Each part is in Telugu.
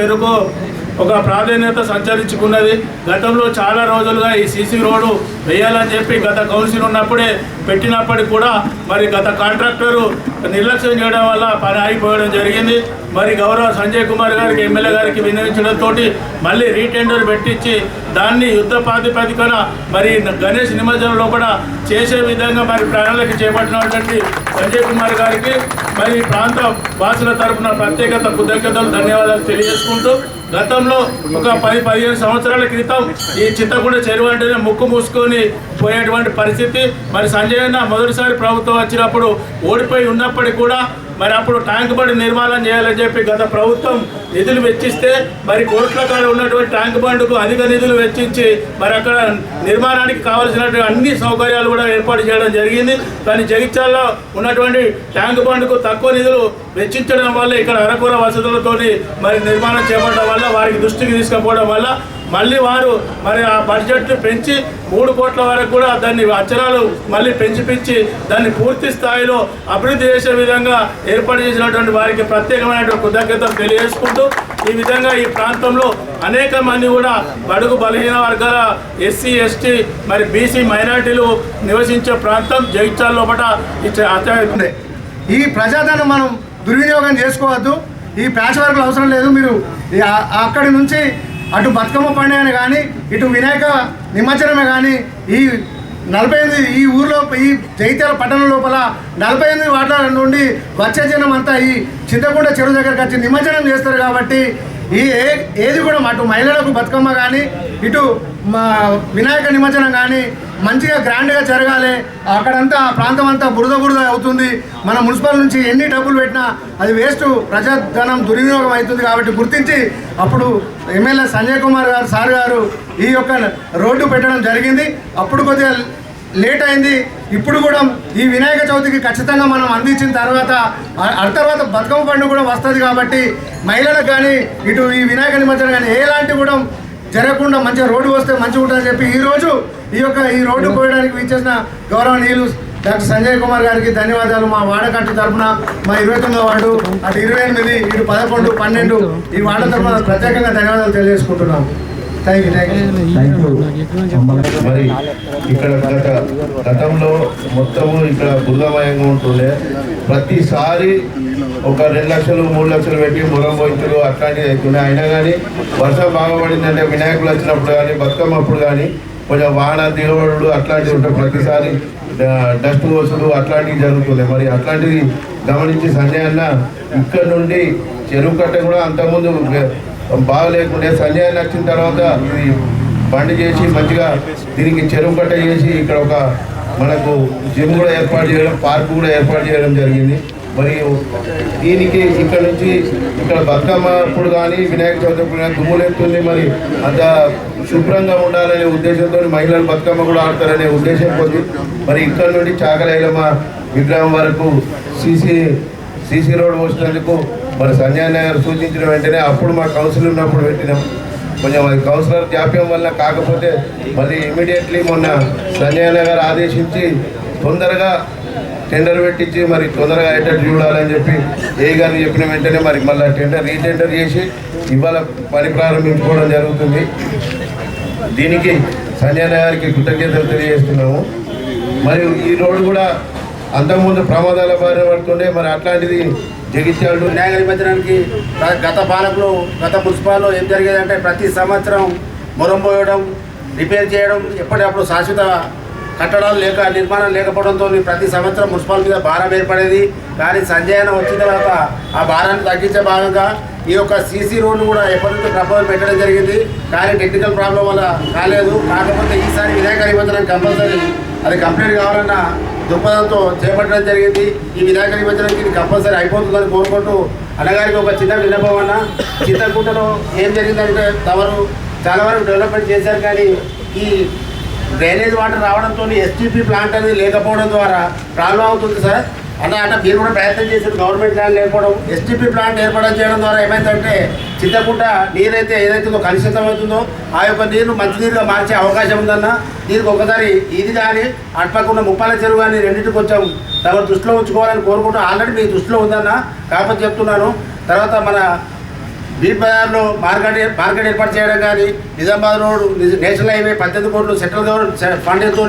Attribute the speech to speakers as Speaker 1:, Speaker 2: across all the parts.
Speaker 1: చెరుకు. ఒక ప్రాధాన్యత సంచరించుకున్నది. గతంలో చాలా రోజులుగా ఈ సీసీ రోడ్డు వేయాలని చెప్పి గత కౌన్సిల్ ఉన్నప్పుడే పెట్టినప్పటికి కూడా మరి గత కాంట్రాక్టరు నిర్లక్ష్యం చేయడం వల్ల పని ఆగిపోవడం జరిగింది. మరి గౌరవ సంజయ్ కుమార్ గారికి ఎమ్మెల్యే గారికి వినియోగించడంతో మళ్ళీ రీటెండర్ పెట్టించి దాన్ని యుద్ధ ప్రాతిపదికన మరి గణేష్ నిమజ్జనంలో కూడా చేసే విధంగా మరి ప్రణాళిక చేపట్టినటువంటి సంజయ్ కుమార్ గారికి మరి ఈ ప్రాంత వాసుల తరపున ప్రత్యేకత కృతజ్ఞతలు ధన్యవాదాలు తెలియజేసుకుంటూ గతంలో ఒక పది పదిహేను సంవత్సరాల క్రితం ఈ చింతకుండ చెరువు అంటేనే ముక్కు మూసుకొని పోయేటువంటి పరిస్థితి. మరి సంజయ్ అన్న మొదటిసారి ప్రభుత్వం వచ్చినప్పుడు ఓడిపోయి ఉన్నప్పటికీ కూడా మరి అప్పుడు ట్యాంక్ బండ్ నిర్మాణం చేయాలని చెప్పి గత ప్రభుత్వం నిధులు వెచ్చిస్తే మరి కోట్ల కాడ ఉన్నటువంటి ట్యాంక్ బండ్కు అధిక నిధులు వెచ్చించి మరి అక్కడ నిర్మాణానికి కావాల్సినటువంటి అన్ని సౌకర్యాలు కూడా ఏర్పాటు చేయడం జరిగింది. కానీ జగిత్యాలలో ఉన్నటువంటి ట్యాంక్ బండ్కు తక్కువ నిధులు వెచ్చించడం వల్ల ఇక్కడ అరకూర వసతులతోని మరి నిర్మాణం చేపట్టడం వల్ల వారికి దృష్టికి తీసుకుపోవడం వల్ల మళ్ళీ వారు మరి ఆ బడ్జెట్ను పెంచి మూడు కోట్ల వరకు కూడా దాన్ని అంచనాలు మళ్ళీ పెంచిపించి దాన్ని పూర్తి స్థాయిలో అభివృద్ధి చేసే విధంగా ఏర్పాటు చేసినటువంటి వారికి ప్రత్యేకమైనటువంటి కృతజ్ఞతలు తెలియజేసుకుంటూ ఈ విధంగా ఈ ప్రాంతంలో అనేక మంది కూడా బడుగు బలహీన వర్గాల ఎస్సీ ఎస్టీ మరి బీసీ మైనార్టీలు నివసించే ప్రాంతం జగిత్యాల లోపల ఈ
Speaker 2: ఈ ప్రజాధనం మనం దుర్వినియోగం చేసుకోవద్దు. ఈ ప్యాచ్ వర్క్లు అవసరం లేదు. మీరు ఈ అక్కడి నుంచి అటు బతుకమ్మ పండుగని కానీ ఇటు వినాయక నిమజ్జనమే కానీ ఈ నలభై ఎనిమిది ఈ ఊర్లో ఈ జైత్యాల పట్టణం లోపల నలభై ఎనిమిది వార్డుల నుండి వచ్చే జనం అంతా ఈ చింతకుంట చెరువు దగ్గరకు వచ్చి నిమజ్జనం చేస్తారు కాబట్టి ఈ ఏ ఏది కూడా అటు మహిళలకు బతుకమ్మ కానీ ఇటు మా వినాయక నిమజ్జనం కానీ మంచిగా గ్రాండ్గా జరగాలి. అక్కడంతా ఆ ప్రాంతం అంతా బురద బురద అవుతుంది. మన మున్సిపల్ నుంచి ఎన్ని డబ్బులు పెట్టినా అది వేస్ట్. ప్రజాధనం దుర్వినియోగం అవుతుంది కాబట్టి గుర్తించి అప్పుడు ఎమ్మెల్యే సంజయ్ కుమార్ గారు సార్ గారు ఈ యొక్క రోడ్డు పెట్టడం జరిగింది. అప్పుడు కొద్దిగా లేట్ అయింది. ఇప్పుడు కూడా ఈ వినాయక చవితికి ఖచ్చితంగా మనం అందించిన తర్వాత ఆ- ఆ తర్వాత బతుకమ్మ పండుగ కూడా వస్తుంది కాబట్టి మహిళలకు కానీ ఇటు ఈ వినాయక నిమజ్జనం కానీ ఎలాంటి కూడా జరగకుండా మంచిగా రోడ్డు వస్తే మంచిగా ఉంటుందని చెప్పి ఈ రోజు ఈ యొక్క ఈ రోడ్డు పోయడానికి విచ్చేసిన గౌరవనీయులు డాక్టర్ సంజయ్ కుమార్ గారికి ధన్యవాదాలు మా వాడకట్టు తరఫున మా ఇరవై తొమ్మిదో వార్డు అటు ఇరవై ఎనిమిది ఇటు పదకొండు పన్నెండు ఈ వార్డు తరఫున ప్రత్యేకంగా ధన్యవాదాలు తెలియజేసుకుంటున్నాం థ్యాంక్ యూ థ్యాంక్ యూ
Speaker 3: మరి ఇక్కడ గత గతంలో మొత్తము ఇక్కడ బురదమయంగా ఉంటుండే. ప్రతిసారి ఒక రెండు లక్షలు మూడు లక్షలు పెట్టి మురం పోయించులు అట్లాంటివి అవుతున్నాయి అయినా కానీ వర్షం బాగా పడిందంటే వినాయకులు వచ్చినప్పుడు కానీ బతుకమ్మ అప్పుడు కానీ కొంచెం వాన దిగబడుడు అట్లాంటివి ఉంటాయి ప్రతిసారి డస్ట్ వసూలు అట్లాంటివి జరుగుతున్నాయి మరి అట్లాంటివి గమనించి సంజయ్ అన్న ఇక్కడ నుండి చెరువు కట్ట కూడా అంతకుముందు బాగలేకుండే సంజయ్ వచ్చిన తర్వాత ఇది బండి చేసి మంచిగా దీనికి చెరువు కట్ట చేసి ఇక్కడ ఒక మనకు జిమ్ కూడా ఏర్పాటు చేయడం పార్క్ కూడా ఏర్పాటు చేయడం జరిగింది. మరియు దీనికి ఇక్కడ నుంచి ఇక్కడ బతుకమ్మ అప్పుడు కానీ వినాయక చవితి అప్పుడు కానీ దుమ్ములెత్తుంది మరి అంత శుభ్రంగా ఉండాలనే ఉద్దేశంతో మహిళలు బతుకమ్మ కూడా ఆడతారనే ఉద్దేశం కొద్ది మరి ఇక్కడ నుండి చాకలైలమ్మ విగ్రహం వరకు సీసీ సీసీ రోడ్ వచ్చినందుకు మరి సంజయ్ నగర్ సూచించిన వెంటనే అప్పుడు మా కౌన్సిల్ ఉన్నప్పుడు పెట్టినాం. కొంచెం అది కౌన్సిలర్ జాప్యం వల్ల కాకపోతే మళ్ళీ ఇమీడియట్లీ మొన్న సంజయ్ నగర్ ఆదేశించి తొందరగా టెండర్ పెట్టించి మరి తొందరగా అయ్యేటట్టు చూడాలని చెప్పి ఏ గారిని చెప్పిన వెంటనే మరి మళ్ళీ టెండర్ రీటెండర్ చేసి ఇవాళ పని ప్రారంభించుకోవడం జరుగుతుంది. దీనికి సంజయ్ నగర్కి కృతజ్ఞతలు తెలియజేస్తున్నాము. మరియు ఈ రోడ్డు కూడా అంతకుముందు ప్రమాదాల బారిన పడుతుండే మరి అట్లాంటిది జగిత్యాలు
Speaker 4: వినాయక కల్పించడానికి గత పాలకులు గత మున్సిపాల్లో ఏం జరిగేదంటే ప్రతి సంవత్సరం మురంపోయడం రిపేర్ చేయడం ఎప్పటికప్పుడు శాశ్వత కట్టడాలు లేక నిర్మాణం లేకపోవడంతో ప్రతి సంవత్సరం మున్సిపాల్ మీద భారం ఏర్పడేది. కానీ సంజయన వచ్చిన తర్వాత ఆ భారాన్ని తగ్గించే భాగంగా ఈ యొక్క సీసీ రోడ్డు కూడా ఎప్పటి నుంచి ప్రపోజల్ పెట్టడం జరిగింది. కానీ టెక్నికల్ ప్రాబ్లం వల్ల కాలేదు. కాకపోతే ఈసారి వినాయక నిబంధన కంపల్సరీ అది కంప్లీట్ కావాలన్న దృక్పథంతో చేపట్టడం జరిగింది. ఈ వినాయక నిమజ్జనానికి ఇది కంపల్సరీ అయిపోతుందని కోరుకుంటూ అన్నగారికి ఒక చిన్న విన్నపం అన్న. చింతకుంటలో ఏం జరిగిందంటే తమరు చాలా వరకు డెవలప్మెంట్ చేశారు కానీ ఈ డ్రైనేజ్ వాటర్ రావడంతో ఎస్టీపీ ప్లాంట్ అనేది లేకపోవడం ద్వారా ప్రాబ్లం అవుతుంది సార్. అన్న అంటే మీరు కూడా ప్రయత్నం చేశారు గవర్నమెంట్ ల్యాండ్ లేకపోవడం ఎస్టీపీ ప్లాంట్ ఏర్పాటు చేయడం ద్వారా ఏమైందంటే చింతకుంట నీరైతే ఏదైతుందో కలుషితం అవుతుందో ఆ యొక్క నీరు మంచినీరుగా మార్చే అవకాశం ఉందన్న. దీనికి ఒకసారి ఇది కానీ అటుపక్కన ముప్పాల చెరువు కానీ రెండింటికి కొంచెం తమ దృష్టిలో ఉంచుకోవాలని కోరుకుంటూ ఆల్రెడీ మీ దృష్టిలో ఉందన్న. కాకపోతే చెప్తున్నాను తర్వాత మన బీట్ బజార్లో మార్కెట్ మార్కెట్ ఏర్పాటు చేయడం కానీ నిజామాబాద్ రోడ్ నిజ- నేషనల్ హైవే పద్దెనిమిది కోట్లు సెంట్రల్ గవర్నమెంట్ ఫండ్తో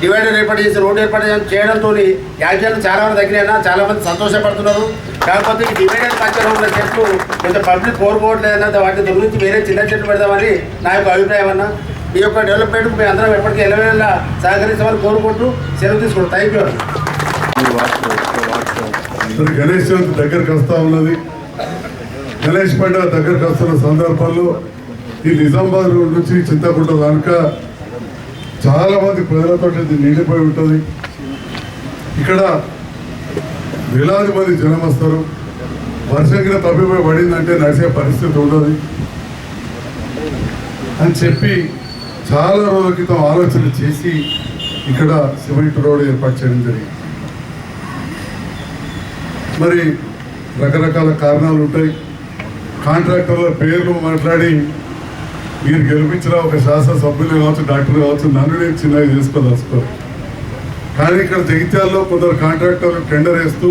Speaker 4: డివైడర్ ఏర్పాటు చేసి రోడ్డు ఏర్పాటు చేయడంతో యాక్సిడెంట్లు చాలా మంది తగ్గినా చాలా మంది సంతోషపడుతున్నారు. కాకపోతే ఈ డివైడర్ మధ్యలో ఉన్న చెట్లు కొంత పబ్లిక్ కోరుకోవట్లేదన్న వాటి గురించి వేరే చిన్న చెట్లు పెడదామని నా యొక్క అభిప్రాయం అన్న. ఈ యొక్క డెవలప్మెంట్కు మేము అందరం ఎప్పటికీ ఎలవేళ సహకరించమని కోరుకుంటూ సెలవు తీసుకుంటాం. థ్యాంక్ యూ
Speaker 5: గణేష్ చవితి దగ్గరకు వస్తూ ఉన్నది. గణేష్ పండుగ దగ్గరకు వస్తున్న సందర్భంలో ఈ నిజామాబాద్ రోడ్ నుంచి చింతకుంట దానిక చాలా మంది ప్రజలతో ఇది నిండిపోయి ఉంటుంది. ఇక్కడ వేలాది మంది జనం వస్తారు. వర్షం కింద తప్పిపోయి పడిందంటే నడిచే పరిస్థితి ఉండదు. అని చెప్పి చాలా రోజుల క్రితం ఆలోచన చేసి ఇక్కడ సిమెంట్ రోడ్ ఏర్పాటు చేయడం జరిగింది. మరి రకరకాల కారణాలు ఉంటాయి. కాంట్రాక్టర్ల పేర్లు మాట్లాడి మీరు గెలిపించిన ఒక శాసనసభ్యులు కావచ్చు డాక్టర్ కావచ్చు నన్ను నేను చిన్నగా చేసుకోదలుచుకోరు. కానీ ఇక్కడ జగిత్యాల్లో కొందరు కాంట్రాక్టర్లు టెండర్ వేస్తూ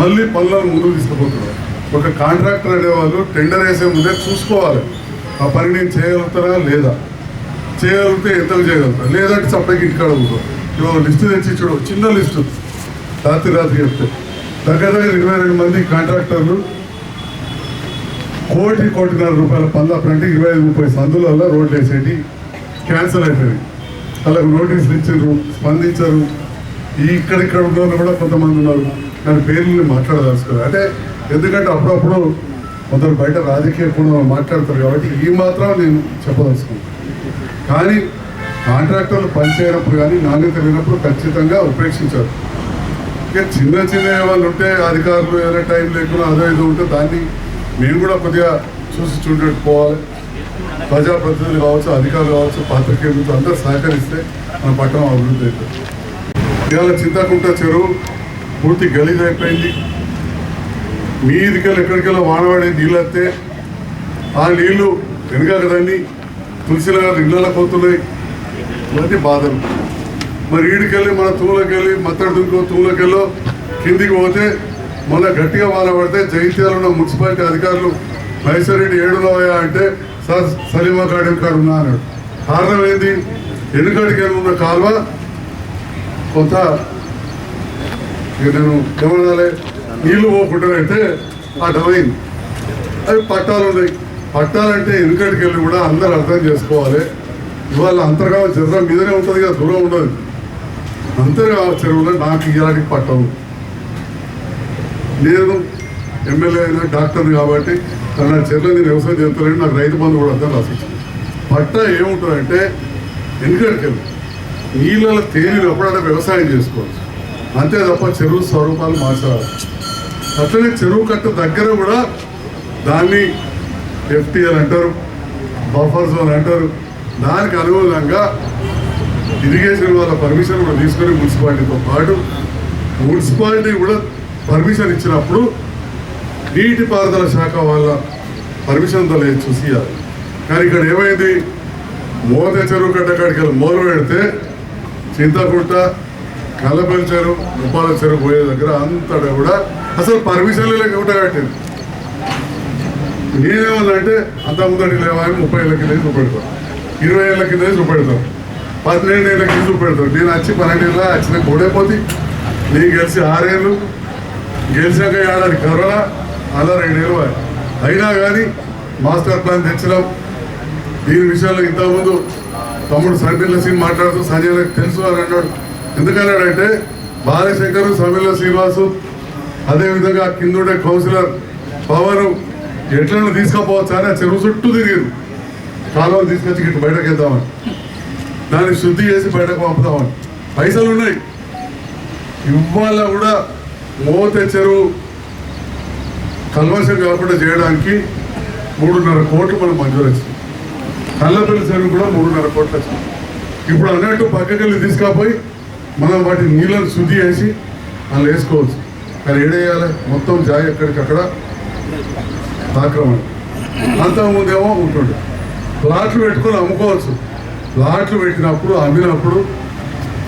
Speaker 5: మళ్ళీ పనులను ముందుకు తీసుకుపోతున్నారు. ఒక కాంట్రాక్టర్ అనేవాళ్ళు టెండర్ వేసే ముందే చూసుకోవాలి ఆ పని నేను చేయగలుగుతారా లేదా? చేయగలిగితే ఎంతకు చేయగలుగుతా లేదంటే చప్పకి ఇంటికాడ కూర్చోవాలి ఇవాళ లిస్టు తెచ్చి చూడు చిన్న లిస్టు. రాత్రి రాత్రి చెప్తే. దగ్గర దగ్గర ఇరవై మంది కాంట్రాక్టర్లు కోటి కోటిన్నర రూపాయల పనులు అంటే ఇరవై ఐదు ముప్పై సందులలో రోడ్లు వేసేటి. క్యాన్సిల్ అయిపోయింది. వాళ్ళకు నోటీసులు ఇచ్చారు స్పందించారు. ఇక్కడిక్కడ ఉన్న కూడా కొంతమంది ఉన్నారు. దాని పేర్లు మాట్లాడదలుచుకోరు. అంటే ఎందుకంటే అప్పుడప్పుడు కొందరు బయట రాజకీయ కూడా మాట్లాడతారు కాబట్టి ఈ మాత్రం నేను చెప్పదలుచుకున్నాను కానీ కాంట్రాక్టర్లు పనిచేయనప్పుడు కానీ నాణ్యత లేనప్పుడు ఖచ్చితంగా ఉపేక్షించారు. ఇక చిన్న చిన్న ఏమైనా ఉంటే అధికారులు ఏదైనా టైం లేకుండా అదో ఏదో ఉంటే దాన్ని మేము కూడా కొద్దిగా చూసి చూడట్టు పోవాలి. ప్రజాప్రతినిధులు కావచ్చు అధికారులు కావచ్చు పాత్రికేయులు అందరూ సహకరిస్తే మన పట్టణం అభివృద్ధి అవుతుంది. ఇవాళ చింతకుంట చెరువు పూర్తి గలీజ్ అయిపోయింది. మీదికెళ్ళి ఎక్కడికెళ్ళి వానవాడే నీళ్ళు వస్తే ఆ నీళ్ళు వెనక కదండి తులసినగర్ ఇళ్ళకి పోతున్నాయి. ఇవన్నీ బాధలు. మరి ఈడికెళ్ళి మన తూలకెళ్ళి మత్తడి దుంకో తూలకెళ్ళో కిందికి పోతే మొన్న గట్టిగా వాన పడితే జగిత్యాల ఉన్న మున్సిపాలిటీ అధికారులు మైసరెడ్డి ఏడులోయా అంటే సార్ సలీమా కాడెం కాడు ఉన్నా అన్నాడు. కారణం ఏంది? ఎన్నికడికి ఉన్న కాలువ? కొంత ఇక నేను ఏమనాలి? నీళ్ళు పోకుండా అయితే అటమైంది అవి పట్టాలు ఉన్నాయి. పట్టాలంటే ఎన్నికడికి వెళ్ళి కూడా అందరూ అర్థం చేసుకోవాలి. ఇవాళ అంతర్గా చెరువు మీదనే ఉంటుంది కదా దూరం ఉండదు. అంతర్గా చెరువులో నాకు ఇలాంటి పట్టవు. నేను ఎమ్మెల్యే అయినా డాక్టర్ కాబట్టి నా చెర్ల నేను వ్యవసాయం చేస్తానని నాకు రైతు బంధు కూడా అంతా రాసిచ్చింది పట్ట ఏముంటుందంటే ఎన్నికడికి నీళ్ళ నీళ్ళలో తేలినప్పుడు వ్యవసాయం చేసుకోవచ్చు. అంతే తప్ప చెరువు స్వరూపాలు మార్చాలి అట్లనే చెరువు కట్ట దగ్గర కూడా దాన్ని ఎఫ్టీఎల్ అంటారు బఫర్ జోన్ అంటారు. దానికి అనుగుణంగా ఇరిగేషన్ వాళ్ళ పర్మిషన్ కూడా తీసుకొని మున్సిపాలిటీతో పాటు మున్సిపాలిటీ కూడా పర్మిషన్ ఇచ్చినప్పుడు నీటిపారుదల శాఖ వాళ్ళ పర్మిషన్తో లేదు చూసి కానీ ఇక్కడ ఏమైంది? మోద చెరువు కట్ట కాడికి వెళ్ళి పెడితే చింతకుంట కల్లపల్లి చెరువు ఉపాల చెరువు పోయే దగ్గర అంతటా కూడా అసలు పర్మిషన్ లేకుండా కట్టింది. నేనేమన్నంటే అంత ముందటి లేవా ముప్పై ఏళ్ళ కింద చూపెడతాం ఇరవై ఏళ్ళ కింద చూపెడతాం పన్నెండు ఏళ్ళ కింద చూపెడతాం నేను వచ్చి పన్నెండు ఏళ్ళ వచ్చిన గొడైపోతే నీకు కలిసి ఆరేళ్ళు గెలిచాక ఏడాది కరోనా అలా రెండేళ్ళు అయినా కానీ మాస్టర్ ప్లాన్ తెచ్చినాం. దీని విషయంలో ఇంతకుముందు తమ్ముడు సంటిల్ల సింగ్ మాట్లాడుతూ సంజయ్ తెలుసు అని అన్నాడు. ఎందుకన్నాడంటే బాలశంకర్ సమీల శ్రీనివాసు అదేవిధంగా కిందుండే కౌన్సిలర్ పవన్ ఎట్లను తీసుకపోవచ్చు అని ఆ చెరువు చుట్టూ తిరిగారు కాలువలు తీసుకొచ్చి ఇటు బయటకు వెళ్దామని. దాన్ని శుద్ధి చేసి బయటకు పంపుదామని. పైసలు ఉన్నాయి ఇవాళ కూడా మోత చెరువు కల్మషం కాకుండా చేయడానికి మూడున్నర కోట్లు మనం మంజూరు వచ్చింది కళ్ళపల్లి చెరువు కూడా మూడున్నర కోట్లు వచ్చింది ఇప్పుడు అన్నట్టు పక్కకెళ్ళి తీసుకపోయి మనం వాటి నీళ్ళని శుద్ధి చేసి అలా వేసుకోవచ్చు. కానీ ఏడేయాలి? మొత్తం జాయి ఎక్కడికక్కడ ఆక్రమణ అంతకుముందేమో ఉంటుండే. ప్లాట్లు పెట్టుకొని అమ్ముకోవచ్చు. ప్లాట్లు పెట్టినప్పుడు అమ్మినప్పుడు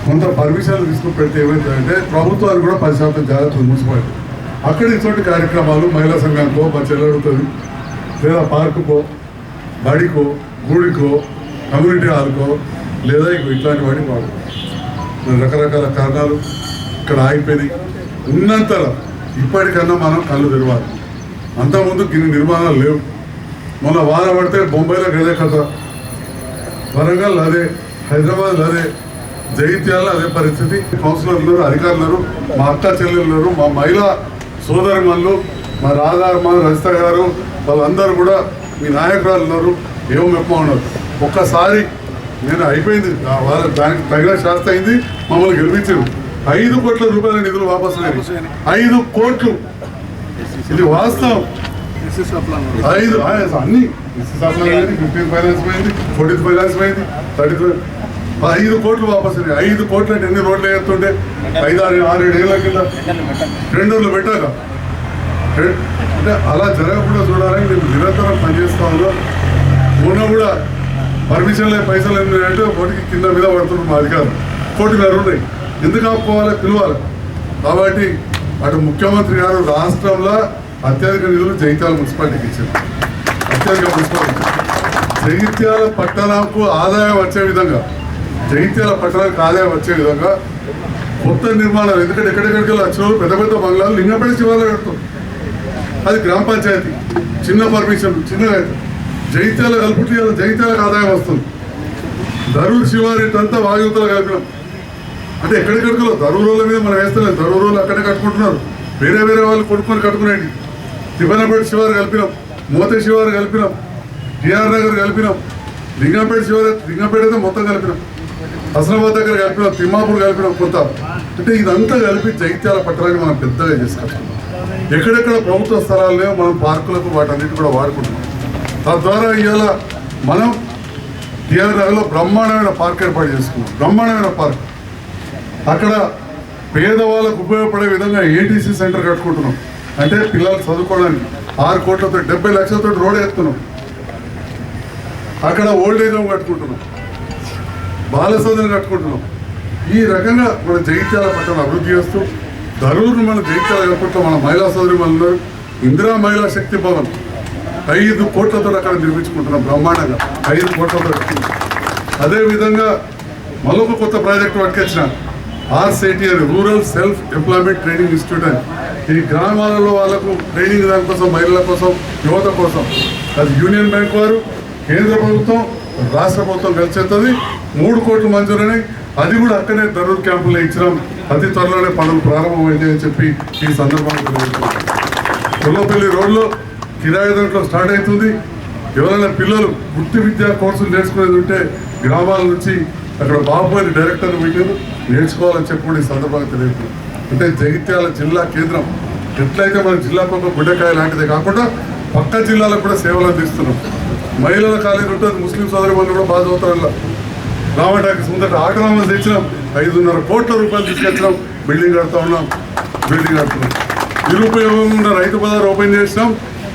Speaker 5: కొంత పర్మిషన్లు తీసుకుని పెడితే ఏమవుతుందంటే ప్రభుత్వాలు కూడా పది శాతం జాగ్రత్తలు మున్సిపాలిటీ అక్కడ ఇటువంటి కార్యక్రమాలు మహిళా సంఘానికో మా చెల్లెడుతుంది లేదా పార్కుకో బడికో గుడికో కమ్యూనిటీ హాల్కో లేదా ఇగో ఇట్లాంటి వాటికి వాడుకో రకరకాల కారణాలు ఇక్కడ ఆగిపోయినాయి. ఉన్నంతలో ఇప్పటికన్నా మనం కళ్ళు తెరవాలి. అంతకుముందు గిన్ని నిర్మాణాలు లేవు. మొన్న వాన పడితే బొంబాయిలో గదే కథ. వరంగల్ అదే హైదరాబాద్ అదే. జగిత్యాల అదే పరిస్థితి. కౌన్సిలర్ ఉన్నారు అధికారులు ఉన్నారు మా అక్క చెల్లెలు ఉన్నారు మా మహిళా సోదరిమల్లు మా రాధా మా రజిత గారు వాళ్ళందరూ కూడా మీ నాయకురాలు ఉన్నారు. ఏమో మెప్ప ఉన్నారు ఒక్కసారి నేను అయిపోయింది. దానికి తగిన శాస్త్ర అయింది. మమ్మల్ని గెలిపించారు. ఐదు కోట్ల రూపాయల నిధులు వాపసు ఐదు కోట్లు. ఇది వాస్తవం. ఐదు అన్ని. ఫిఫ్టీన్ ఫైనాన్స్ పోయింది ఫోర్టీన్ ఫైనాన్స్ పోయింది థర్టీ ఐదు కోట్లు వాపస్ అయినాయి. ఐదు కోట్లు అంటే ఎన్ని రోడ్లు వేస్తుంటే? ఐదు ఆరు ఆరు ఏడు ఏళ్ళ కింద. రెండు పెట్టాక. అంటే అలా జరగకుండా చూడాలని నేను నిరంతరం పనిచేస్తా ఉన్నాం. ఉన్న కూడా పర్మిషన్లే పైసలు ఏంటంటే ఒకటికి కింద మీద పడుతున్నారు మా అధికారులు. కోటిన్నర ఉన్నాయి. ఎందుకు ఆపుకోవాలి? పిలవాలి. కాబట్టి అటు ముఖ్యమంత్రి గారు రాష్ట్రంలో అత్యధిక నిధులు జైత్యాల మున్సిపాలిటీకి ఇచ్చారు. అత్యధిక మున్సిపాలిటీ. జైత్యాల పట్టణంకు ఆదాయం వచ్చే విధంగా జగిత్యాల పట్టణానికి ఆదాయం వచ్చే విధంగా కొత్త నిర్మాణాలు ఎందుకంటే ఎక్కడెక్కడికి వెళ్ళి వచ్చిన పెద్ద పెద్ద బంగ్లాలు లింగపేట శివాలయం కడుతుంది అది గ్రామ పంచాయతీ. చిన్న పర్మిషన్ చిన్నగా జగిత్యాల జైత్యాల కలుపుటి ఆదాయం వస్తుంది. ధరూర్ శివారెడ్డి అంతా వాయుతలు కలిపినాం అంటే ఎక్కడెక్కడికో ధరూరుల మీద మనం వేస్తలేదు. ధరూరులు అక్కడే కట్టుకుంటున్నారు. వేరే వేరే వాళ్ళు కొనుక్కొని కట్టుకునేది తిప్పనపేట శివారు కలిపినాం. మోతే శివారు కలిపినాం. టిఆర్ నగర్ కలిపినాం. లింగంపేట శివారు లింగంపేట అయితే మొత్తం కలిపినాం. హసనాబాద్ దగ్గర కలిపినాం తిమ్మాపూర్ కలిపినాం కొంత అంటే ఇదంతా కలిపి జైత్యాల పట్టణాన్ని మనం పెద్దగా చేసుకుంటాం. ఎక్కడెక్కడ ప్రభుత్వ స్థలాలనే మనం పార్కులకు వాటన్నిటి కూడా వాడుకుంటున్నాం తద్వారా ఇవాళ మనం టిఆర్ నగర్లో బ్రహ్మాండమైన పార్క్ ఏర్పాటు చేసుకున్నాం. బ్రహ్మాండమైన పార్క్. అక్కడ పేదవాళ్ళకు ఉపయోగపడే విధంగా ఏటీసీ సెంటర్ కట్టుకుంటున్నాం. అంటే పిల్లలు చదువుకోవడానికి ఆరు కోట్లతో డెబ్బై లక్షలతో రోడ్ ఎత్తున్నాం అక్కడ ఓల్డ్ ఏజ్ హోమ్ కట్టుకుంటున్నాం. బాల సోదరులు కట్టుకుంటున్నాం. ఈ రకంగా మన జగిత్యాల పట్టణం అభివృద్ధి చేస్తూ ధరూరును మన జగిత్యాల ఎయిర్పోర్ట్లో మన మహిళా సోదరి మన ఉన్నారు ఇందిరా మహిళా శక్తి భవన్ ఐదు కోట్లతో అక్కడ నిర్మించుకుంటున్నాం బ్రహ్మాండంగా. ఐదు కోట్లతో అదేవిధంగా మరొక కొత్త project పట్టుకొచ్చిన RSETI rural self employment training institute అని. ఈ గ్రామాలలో వాళ్ళకు ట్రైనింగ్ దానికోసం మహిళల కోసం యువత కోసం. అది యూనియన్ బ్యాంక్ వారు కేంద్ర ప్రభుత్వం రాష్ట్ర ప్రభుత్వం కలిసి చేస్తుంది మూడు కోట్లు మంజూరని అది కూడా అక్కడే ధరూర్ క్యాంపులో ఇచ్చినాం. అతి త్వరలోనే పనులు ప్రారంభమైంది అని చెప్పి ఈ సందర్భంగా తెలియజేస్తున్నాను. కొల్లపల్లి రోడ్లో కిరాయి దాంట్లో స్టార్ట్ అవుతుంది. ఎవరైనా పిల్లలు వృత్తి విద్యా కోర్సులు నేర్చుకునేది ఉంటే గ్రామాల నుంచి అక్కడ బాబుని డైరెక్టర్ పెట్టారు నేర్చుకోవాలని చెప్పి కూడా ఈ సందర్భంగా తెలియదు అంటే జగిత్యాల జిల్లా కేంద్రం ఎట్లయితే మన జిల్లాకు ఒక గుడ్డకాయ లాంటిదే కాకుండా పక్క జిల్లాలకు కూడా సేవలు అందిస్తున్నాం. మహిళల కాలేజీ ఉంటుంది ముస్లిం సోదరి వాళ్ళు కూడా బాధ అవుతారు రామటాకి ముందట ఆటోనామస్ తెచ్చినాం. ఐదున్నర కోట్ల రూపాయలు తీసుకొచ్చినాం. బిల్డింగ్ కడతా ఉన్నాం. బిల్డింగ్ కడుతున్నాం. నిరుపయోగం ఉన్న రైతు బజార్ ఓపెన్ చేసినాం.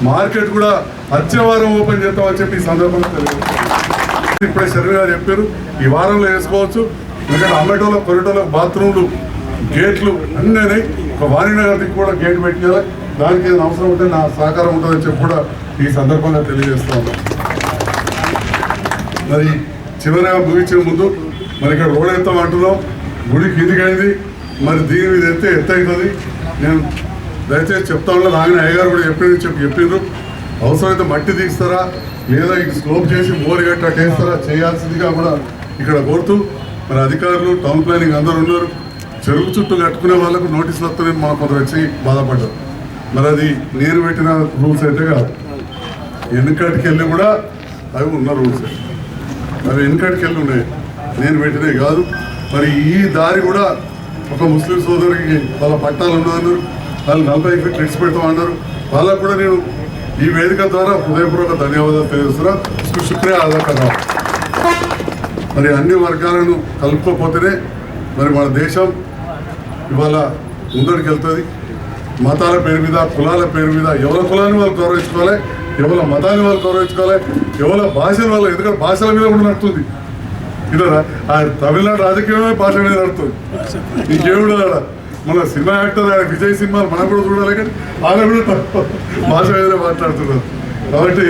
Speaker 5: మార్కెట్ కూడా వచ్చే వారం ఓపెన్ చేస్తామని చెప్పి ఈ సందర్భంగా తెలియదు ఇప్పుడే శరీర గారు చెప్పారు. ఈ వారంలో వేసుకోవచ్చు. ఎందుకంటే అమ్మటోలో కొరటోలో బాత్రూమ్లు గేట్లు అన్నీ అయినాయి. ఒక వాణినగర్కి కూడా గేట్ పెట్టిన దానికి ఏదైనా అవసరం ఉంటే నా సహకారం ఉంటుందని చెప్పి కూడా ఈ సందర్భంగా తెలియజేస్తా ఉన్నాం. మరి చివరిగా ముగించే ముందు మరి ఇక్కడ రోడ్ ఎత్తాం అంటున్నాం? గుడి కిందికైంది. మరి దీని మీద ఎత్తే ఎత్త అవుతుంది? నేను దయచేసి చెప్తా ఉన్నా ఆయన అయ్యగారు కూడా చెప్పింది చెప్పి చెప్పిండ్రు. అవసరమైతే మట్టి తీస్తారా? లేదా ఇటు స్లోప్ చేసి మోరి గట్ట వేస్తారా చేయాల్సిందిగా కూడా ఇక్కడ కోరుతూ మరి అధికారులు టౌన్ ప్లానింగ్ అందరు ఉన్నారు. చెరువు చుట్టూ కట్టుకునే వాళ్ళకు నోటీసులు వస్తున్నాయి మా కొందరు వచ్చి బాధపడ్డారు. మరి అది నేను పెట్టిన రూల్స్ అయితే కాదు. వెనుకటికి వెళ్ళి కూడా అవి ఉన్న రూల్స్. అవి వెనుకటికి వెళ్ళి ఉన్నాయి? నేను పెట్టినవి కాదు. మరి ఈ దారి కూడా ఒక ముస్లిం సోదరికి వాళ్ళ పట్టాలు ఉన్నారు వాళ్ళు నలభై ఫీట్ ఇడిచి పెడతామన్నారు వాళ్ళకు కూడా నేను ఈ వేదిక ద్వారా హృదయపూర్వక ధన్యవాదాలు తెలియజేస్తున్నా. సు- శుక్రియా మరి అన్ని వర్గాలను కలుపుకోపోతేనే మరి మన దేశం ఇవాళ ముందరికి వెళ్తుంది మతాల పేరు మీద కులాల పేరు మీద ఎవరి కులాన్ని వాళ్ళు గౌరవించుకోవాలి? ఎవరి మతాన్ని వాళ్ళు గౌరవించుకోవాలి ఎవరి భాషల వాళ్ళు ఎందుకంటే భాషల మీద కూడా నడుతుంది ఇలా ఆ తమిళనాడు రాజకీయమే భాష మీద నడుతుంది ఇంకేమిడో ఆడ మన సినిమా యాక్టర్ ఆయన విజయ్ సినిమాలు మనం కూడా చూడాలి కానీ ఆయన కూడా తప్ప. భాష మీద మాట్లాడుతున్నారు. కాబట్టి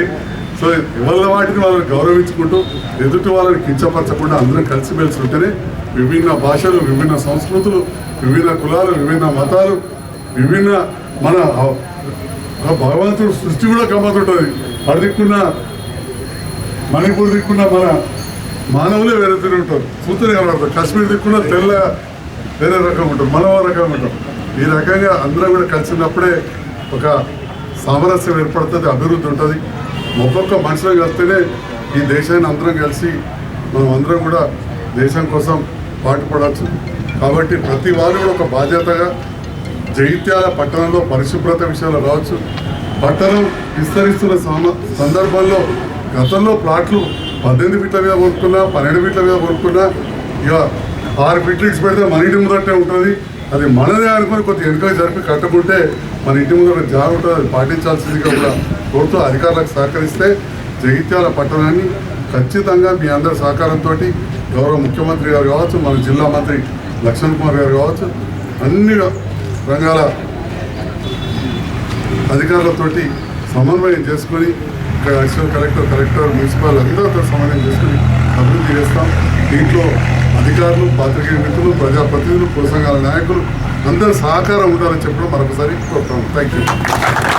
Speaker 5: సో ఎవరి వాటిని వాళ్ళని గౌరవించుకుంటూ ఎదుటి వాళ్ళని కించపరచకుండా అందరం కలిసిమెలిసి ఉంటేనే విభిన్న భాషలు విభిన్న సంస్కృతులు విభిన్న కులాలు విభిన్న మతాలు విభిన్న మన ఆ భగవంతుడు సృష్టి కూడా కమ్మతుంటుంది అటు దిక్కున్న మణిపూర్ దిక్కున్న మన మానవులే వేరే తిరిగి ఉంటారు చూస్తూనే కనబడతారు. కాశ్మీర్ దిక్కున్న తెల్ల వేరే రకం ఉంటారు మనవ రకం ఉంటారు ఈ రకంగా అందరం కూడా కలిసినప్పుడే ఒక సామరస్యం ఏర్పడుతుంది అభివృద్ధి ఉంటుంది. ఒక్కొక్క మనుషులు కలిస్తేనే ఈ దేశాన్ని అందరం కలిసి మనం అందరం కూడా దేశం కోసం పాటుపడాల్సింది కాబట్టి ప్రతి వారు కూడా ఒక బాధ్యతగా జగిత్యాల పట్టణంలో పరిశుభ్రత విషయాలు రావచ్చు పట్టణం విస్తరిస్తున్న సందర్భంలో గతంలో ప్లాట్లు పద్దెనిమిది ఫీట్ల మీద కొనుక్కున్నా పన్నెండు ఫీట్ల మీద కొనుక్కున్నా ఇక ఆరు ఫీట్లు ఇచ్చి పెడితే మన ఇంటి ముందటే ఉంటుంది. అది మనదే అనుకుని కొద్దిగా ఎన్నికలు జరిపి కట్టుకుంటే మన ఇంటి ముందర జాగ్రత్త అది పాటించాల్సిందిగా కూడా కోరుతూ అధికారులకు సహకరిస్తే జగిత్యాల పట్టణాన్ని ఖచ్చితంగా మీ అందరి సహకారంతో గౌరవ ముఖ్యమంత్రి గారు కావచ్చు మన జిల్లా మంత్రి లక్ష్మణ్ కుమార్ గారు కావచ్చు అన్ని రంగాల అధికారులతోటి సమన్వయం చేసుకొని ఇక్కడ అడిషనల్ కలెక్టర్ కలెక్టర్ మున్సిపల్ అందరితో సమన్వయం చేసుకొని అభివృద్ధి చేస్తాం. దీంట్లో అధికారులు పాత్రికేయ మిత్రులు ప్రజాప్రతినిధులు కుల నాయకులు అందరూ సహకారం ఉండాలని చెప్పడం మరొకసారి కోరుతాం థ్యాంక్ యూ